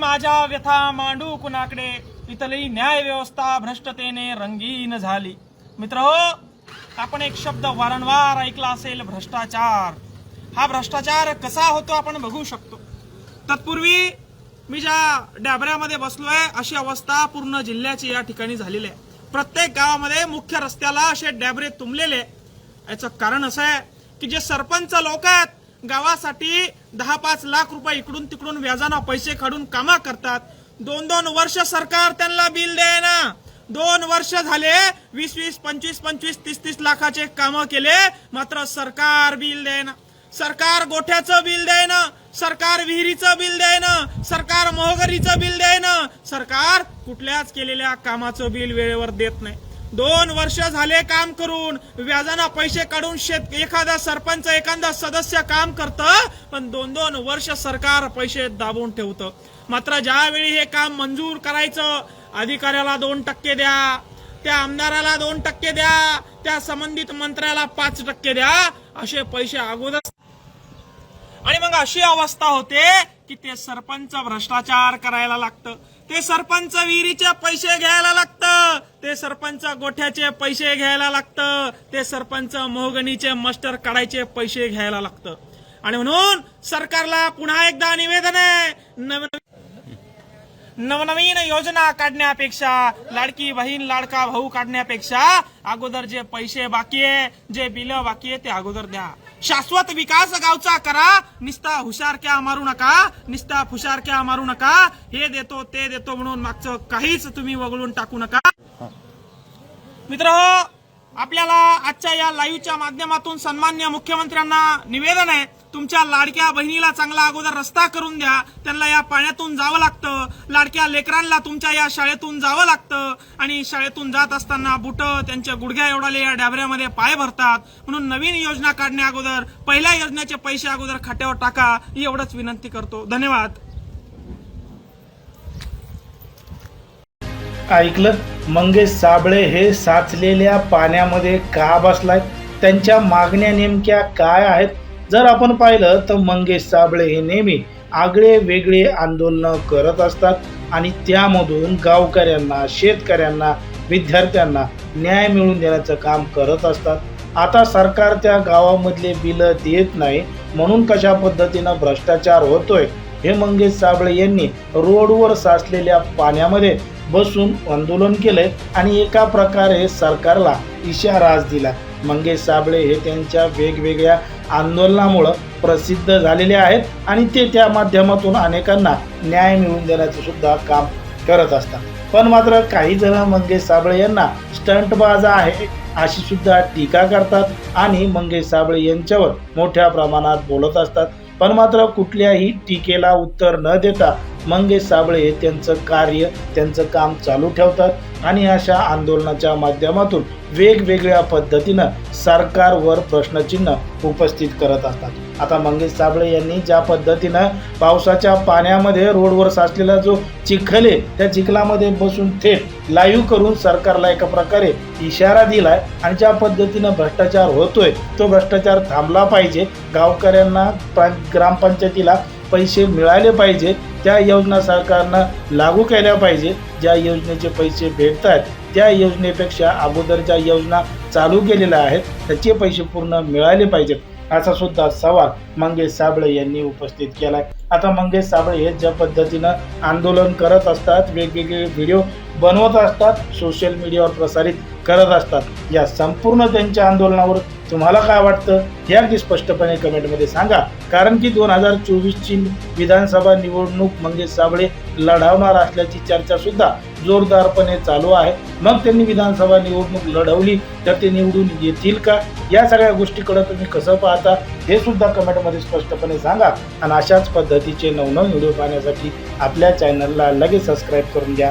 माझ्या व्यथा मांडू कुणाकडे? इथली न्याय व्यवस्था भ्रष्टतेने रंगीन झाली. मित्र हो आपण एक शब्द वारंवार ऐकला असेल भ्रष्टाचार. हा भ्रष्टाचार कसा होतो आपण बघू शकतो. तत्पूर्वी मी ज्या डॅबऱ्यामध्ये बसलोय अशी अवस्था पूर्ण जिल्ह्याची या ठिकाणी झालेली आहे. प्रत्येक गावामध्ये मुख्य रस्त्याला असे डॅबरे तुंबलेले याचं कारण असं आहे की जे सरपंच लोक आहेत गावासाठी दहा पाच लाख रुपये इकडून तिकडून व्याजानं पैसे काढून कामा करतात. दोन दोन वर्ष सरकार त्यांना बिल देना दोन वर्ष झाले वीस वीस पंचवीस पंचवीस तीस तीस लाखाचे कामं केले मात्र सरकार बिल देना सरकार गोठ्याचं बिल देणं सरकार विहिरीचं बिल देणं सरकार मोहगरीचं बिल देणं सरकार कुठल्याच केलेल्या कामाचं बिल वेळेवर देत नाही. दोन वर्ष झाले काम करून व्याजाना पैसे काढून शेत एखादा सरपंच एखादा सदस्य काम करतं पण दोन दोन वर्ष सरकार पैसे दाबून ठेवतं. मात्र ज्यावेळी हे काम मंजूर करायचं अधिकाऱ्याला दोन टक्के द्या त्या आमदाराला दोन टक्के द्या त्या संबंधित मंत्र्याला पाच टक्के द्या असे पैसे अगोदर आणि मग अशी अवस्था होते की ते सरपंच भ्रष्टाचार करायला लागतं. ते सरपंच विहिरीचे पैसे घ्यायला लागतं. ते सरपंच गोठ्याचे पैसे घ्यायला लागतं. ते सरपंच मोहगणीचे मस्टर काढायचे पैसे घ्यायला लागतं. आणि म्हणून सरकारला पुन्हा एकदा निवेदन आहे नवनवीन योजना काढण्यापेक्षा लाडकी बहीण लाडका भाऊ काढण्यापेक्षा अगोदर जे पैसे बाकी आहे जे बिल बाकी आहे ते अगोदर द्या. शाश्वत विकास गावचा करा. निस्ता हुशारक्या मारू नका. निस्ता फुशारक्या मारू नका. हे देतो ते देतो म्हणून मागचं काहीच तुम्ही वगळून टाकू नका. मित्र आपल्याला आजच्या या लाईव्हच्या माध्यमातून सन्मान्य मुख्यमंत्र्यांना निवेदन आहे. तुमच्या लाडक्या बहिणीला चांगला अगोदर रस्ता करून द्या. त्यांना या पाण्यातून जावं लागतं. लाडक्या लेकरांना तुमच्या या शाळेतून जावं लागतं. आणि शाळेतून जात असताना बुट त्यांच्या गुडघ्या एवढाले या डाबऱ्यामध्ये पाय भरतात. म्हणून नवीन योजना काढण्या अगोदर पहिल्या योजनेचे पैसे अगोदर खाट्यावर टाका. ही एवढंच विनंती करतो. धन्यवाद. ऐकलं? मंगेश साबळे हे साचलेल्या पाण्यामध्ये का बसलाय? त्यांच्या मागण्या नेमक्या काय आहेत? जर आपण पाहिलं तर मंगेश साबळे हे नेहमी आगळे वेगळे आंदोलनं करत असतात आणि त्यामधून गावकऱ्यांना शेतकऱ्यांना विद्यार्थ्यांना न्याय मिळवून देण्याचं काम करत असतात. आता सरकार त्या गावामधले बिलं देत नाही म्हणून कशा पद्धतीनं भ्रष्टाचार होतोय हे मंगेश साबळे यांनी रोडवर साचलेल्या पाण्यामध्ये बसून आंदोलन केलंय आणि एका प्रकारे सरकारला इशाराच दिला. मंगेश साबळे हे त्यांच्या वेगवेगळ्या आंदोलनामुळं प्रसिद्ध झालेले आहेत आणि ते त्या माध्यमातून अनेकांना न्याय मिळवून देण्याचं सुद्धा काम करत असतात. पण मात्र काही जण मंगेश साबळे यांना स्टंटबाज आहे अशी सुद्धा टीका करतात आणि मंगेश साबळे यांच्यावर मोठ्या प्रमाणात बोलत असतात. पण मात्र कुठल्याही टीकेला उत्तर न देता मंगेश साबळे हे त्यांचं कार्य त्यांचं काम चालू ठेवतात. आणि अशा आंदोलनाच्या माध्यमातून वेगवेगळ्या पद्धतीनं सरकारवर प्रश्नचिन्ह उपस्थित करत असतात. आता मंगेश साबळे यांनी ज्या पद्धतीनं पावसाच्या पाण्यामध्ये रोडवर साचलेला जो चिखल आहे त्या चिखलामध्ये बसून थेट लाईव्ह करून सरकारला एका प्रकारे इशारा दिलाय आणि ज्या पद्धतीनं भ्रष्टाचार होतोय तो भ्रष्टाचार थांबला पाहिजे. गावकऱ्यांना ग्रामपंचायतीला पैसे मिळाले पाहिजे. त्या योजना सरकारनं लागू केल्या पाहिजे. ज्या योजनेचे पैसे भेटत आहेत त्या योजनेपेक्षा अगोदर ज्या योजना चालू केलेल्या आहेत त्याचे पैसे पूर्ण मिळाले पाहिजेत असा सुद्धा सवाल मंगेश साबळे यांनी उपस्थित केलाय. आता मंगेश साबळे हे ज्या पद्धतीनं आंदोलन करत असतात वेगवेगळे व्हिडिओ बनवत असतात सोशल मीडियावर प्रसारित करत असतात या संपूर्ण त्यांच्या आंदोलनावर तुम्हाला काय वाटतं हे अगदी स्पष्टपणे कमेंटमध्ये सांगा. कारण की दोन हजार चोवीसची विधानसभा निवडणूक मंगेश साबळे लढवणार असल्याची चर्चा सुद्धा जोरदारपणे चालू आहे. मग त्यांनी विधानसभा निवडणूक लढवली तर ते निवडून येतील का? या सगळ्या गोष्टीकडे तुम्ही कसं पाहता हे सुद्धा कमेंटमध्ये स्पष्टपणे सांगा. आणि अशाच पद्धतीचे नवनव व्हिडिओ पाहण्यासाठी आपल्या चॅनलला लगेच सबस्क्राईब करून घ्या.